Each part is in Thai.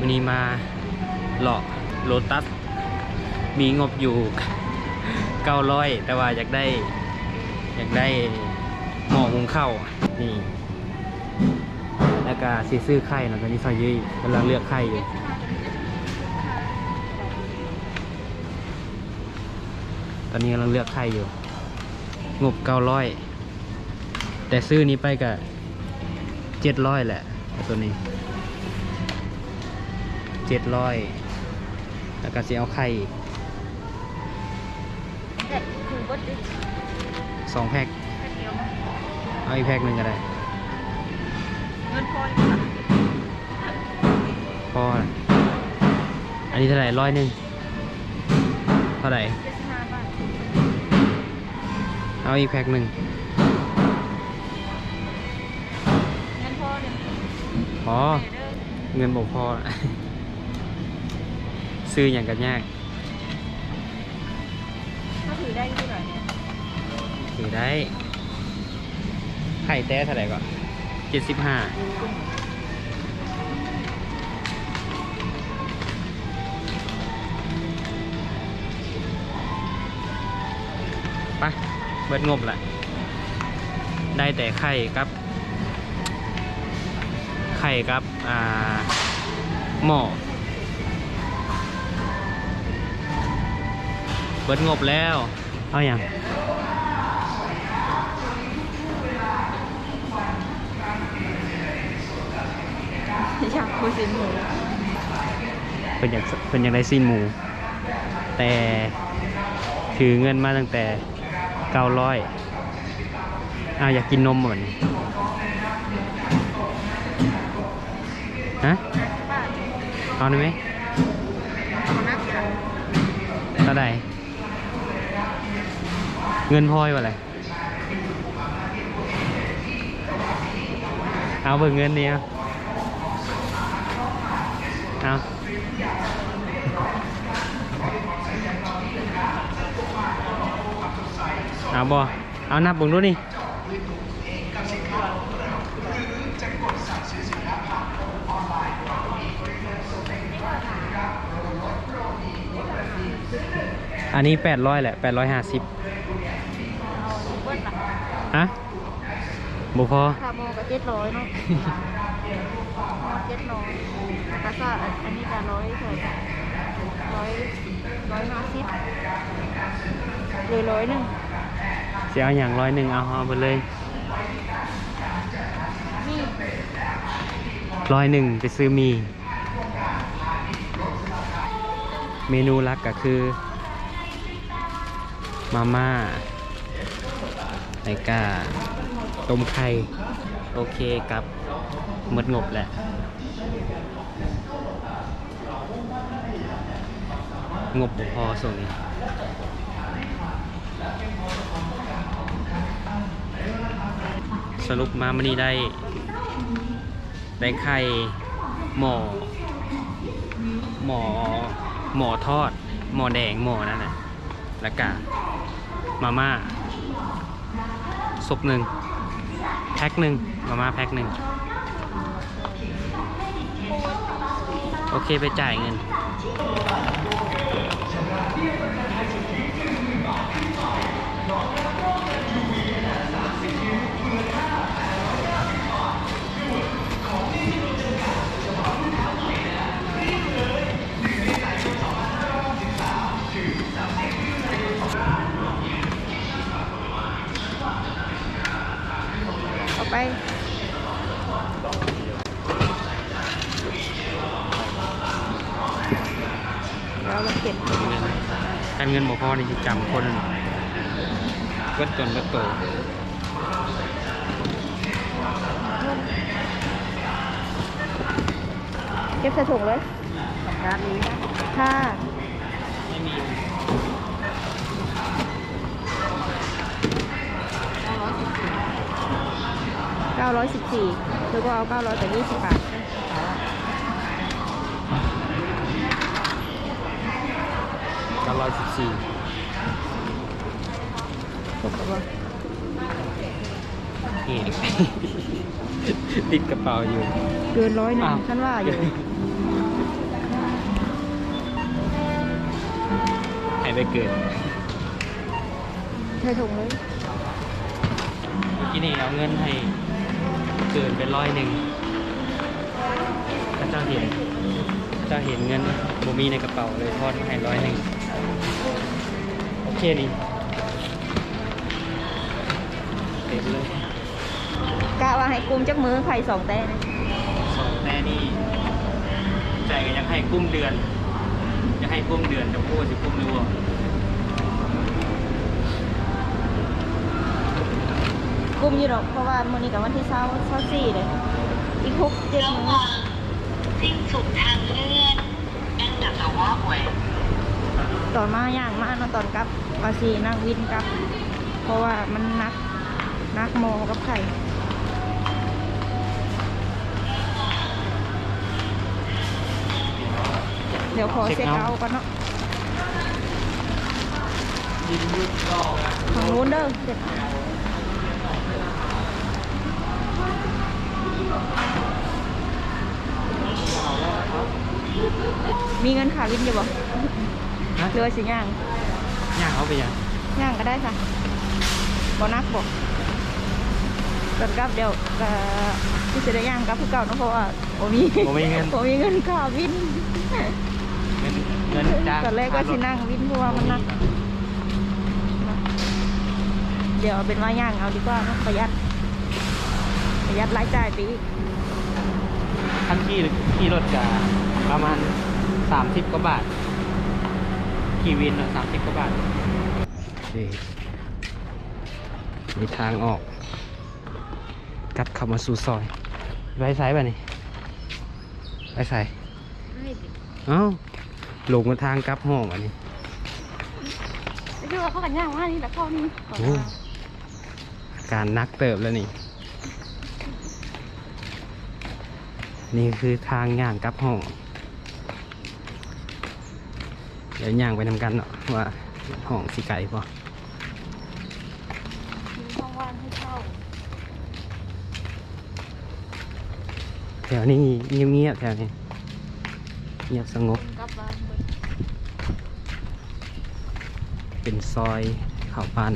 วันนี้มาเลาะโลตัส มีงบอยู่ 900 แต่ว่าอยากได้ อยากได้หม้อหุงข้าวนี่ แล้วก็สีซื้อไข่เนาะตอนนี้ซอยยุ้ยกำลังเลือกไข่อยู่ตอนนี้กำลังเลือกไข่อยู่ งบ900แต่ซื้อนี้ไปกับ700แหละตัวนี้ 700แล้วก็สิเอาไข่อีกเด็กคือบดดิสองแพ็คแค่เดียวเอาอีกแพ็คหนึ่งก็ได้เงินพออยู่ค่ะพอละอันนี้เท่าไหร่ร้อยหนึ่งเท่าไหร่เจ็ดสิบห้าบาทเอาอีกแพ็คหนึ่งเงินพอเนี่ยพอเด้อเงินบอกพอ ซื้ออย่างกันยากถ้าถือได้ที่ไหนเนี่ยถือได้ไข่แต้เท่าไหร่ก่อนเจ็ดสิบห้าไปเบิดงบแหละได้แต่ไข่กับ ไข่กับ อ่า หม้อ เบิดงบแล้ว เอาอย่างอยากคุยสิหมูเพิ่นอยากเพิ่นอยากได้ซีนหมู แต่ถือเงินมาตั้งแต่เก้าร้อยอ้าวอยากกินนมเหมือนฮะบาทเอาได้ไหมเอานักค่ะเท่าไหร่ เงินพออยู่อะไรเอาเบิกเงินนี่เอาเอาเอาบ่เอานับบิ่งดูนี่อันนี้ 800 แหละ 850เอาเบิ้ลละ ฮะบ่พอคาโมกับเจ็ดร้อยเนาะเจ็ดร้อยกระซ่าอันนี้จะร้อยเท่าไหร่ร้อยร้อยห้าสิบเลยร้อยหนึ่งเสียเอาอย่างร้อยหนึ่งเอาเอาไปเลยนี่ร้อยหนึ่งไปซื้อมี เมนูหลักก็คือ มาม่า ไก่กาต้มไข่ โอเคครับหมดงบแหละ งบบ่พอส่งนี้สรุปมามันนี้ได้ ได้ไข่หมอหมอหมอทอด หมอแดงหมอนั่นน่ะแล้วก็มาม่า ซุปหนึ่งแพ็คหนึ่งมาม่าแพ็คหนึ่งโอเคไปจ่ายเงิน ไปแล้วเราเก็บเงินการเงินบ่พอนี่สิจำคนเบิดตนเบิดโตเก็บใส่ถุงเลย ร้านนี้ค่ะ ไม่มี 914แล้วก็เอา900แต่20 บาทเก้าร้อยสิบสี่ตกตัวเอกติดกระเป๋าอยู่ เกินร้อยหนึ่งฉันว่าอยู่ให้ไปเกินใช่ถุงไหมกินนี่เอาเงินให้ เกินเป็นร้อยหนึ่งถ้าเจ้าเห็นเจ้าเห็นเงินบ่มีในกระเป๋าเลยทอดมาให้ร้อยหนึ่งโอเคนี่เต็มเลยกะว่าให้กุมจักมือไข่สองแต่นะสองแต่นี่ใจก็ยังให้กุ้มเดือน จะให้กุ้มเดือนจะพูดจะกุ้มรัว กุมอยู่หรอกเพราะว่ามื้อนี้กับวันที่เช้าเช้าสี่เลยอีกหกเจ็ดมื้อสิ้นสุดทางเลื่อนนั่งจากสวอหวยตอนมาย่างมาเนาะตอนกลับกาซีนั่งวินกลับ เพราะว่ามันนักนักโมกับไข่เดี๋ยวขอเช็คเอาท์ก่อนเนาะยินยุดก็ของนู้นเด้อเช็คเอาท์ มีเงินขาวินอยู่บ่นะเรือสิย่างย่างเขาไปยังย่างก็ได้ค่ะบ่นักบ่ตอนกลับเดี๋ยวก็ที่จะได้ย่างกลับคือเก่าเนาะเพราะว่าบ่มีผมมีเงินบ่มีเงินขาวินเงินเงินจ้างตอนแรกก็สินั่งวินเพราะว่ามันหนัก เดี๋ยวเอาเป็นว่าย่างเอาดีกว่าเนาะประหยัด ประหยัดรายจ่ายไปอีกทั้งขี่ขี่รถกับประมาณสามสิบกว่าบาท ขี่วินสามสิบกว่าบาทนี่มีทางออก กลับเข้ามาสู่ซอย ไปไซป่ะนี่ ไปไซเอ้าหลงมาทางกลับห้องอันนี้ไม่ใช่ว่าเขากันย่างว่านี่แต่เข้านี่ก่อนโอ้อาการนักเติบแล้วนี่ นี่คือทางย่างกลับห้อง เดี๋ยวย่างไปทำกันเนาะว่าห้องสิไก่ปะมีช่องว่างให้เช่าแถวนี้เงียบๆแถวนี้เงียบสงบกลับบ้านเบิดเป็นซอยเข้าบ้าน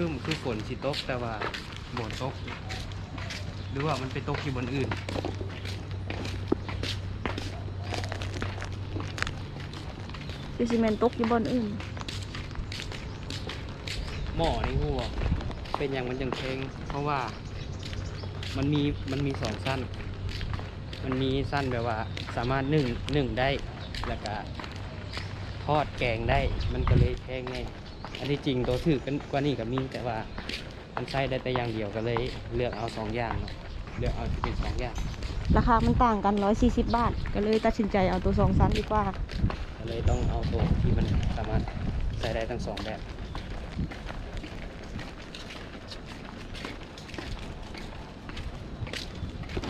คือคือคือฝนสิตกแต่ว่าบนตก หรือว่ามันไปตกอยู่บนอื่นคือซีเมนตกอยู่บนอื่น หม้อนี่หัว เป็นอย่างมันจังเพลงเพราะว่ามันมีมันมีสองสั้น มันมีสั้นแบบว่า สามารถนึ่งนึ่งได้ แล้วก็ทอดแกงได้ มันก็เลยแพงไง อันที่จริงตัวถือกันกว่านี้ก็มีแต่ว่ามันใช้ได้แต่อย่างเดียวก็เลย เลือกเอาสองอย่างเนาะเลือกเอาที่เป็นสองอย่างราคามันต่างกัน 140 บาท ก็เลยตัดสินใจเอาตัวสองซันดีกว่า ก็เลยต้องเอาตัวที่มันสามารถใส่ได้ทั้งสองแบบ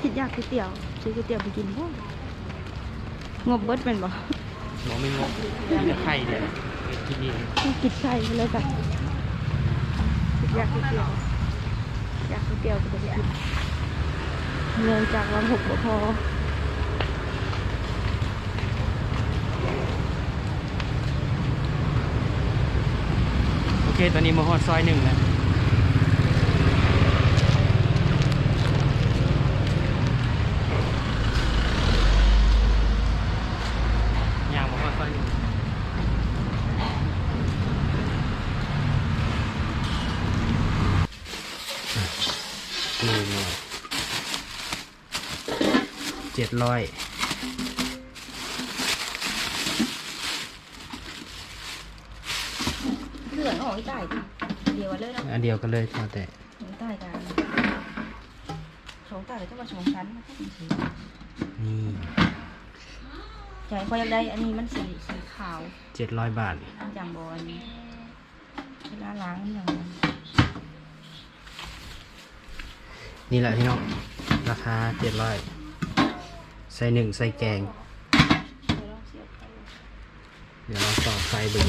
คิดอยากก๋วยเตี๋ยวซื้อก๋วยเตี๋ยวไปกินบ่งบเบิดเป็นบ่หมอไม่งกมีแต่ไข่เดียว กินที่นี่กินไส้ไปเลยจ้ะอยากก๋วยเดียวอยากก๋วยเดียวก็ไปกินเงินจากวันหกบ่พอโอเค ตอนนี้มาฮอดซอยหนึ่งแล้ว ย่างมาฮอดซอยหนึ่ง หนึ่งหน่อยเจ็ดร้อยเหลืองออกอีกใต้เดียวกันเลยเนาะอันเดียวกันเลยเอาแต่สองใต้กันสองใต้ก็ว่าสองชั้นนะครับนี่ใจพออยากได้อันนี้มันสีสีขาวเจ็ดร้อยบาทจังบอลเวลาล้างอย่างนั้ นี่แหละพี่น้อง ราคาเจ็ดร้อยใส่หนึ่งใส่แกง เดี๋ยวเราต่อไฟดู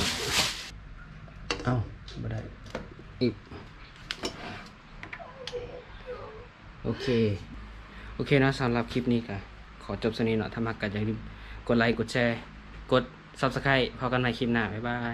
เอ้าไม่ได้อีกโอเค โอเคนะสำหรับคลิปนี้ก็ขอจบสนี้เนาะถ้ามักก็อย่าลืมกดไลค์ กดแชร์ กด Subscribe พอกันใหม่คลิปหน้า บ๊ายบาย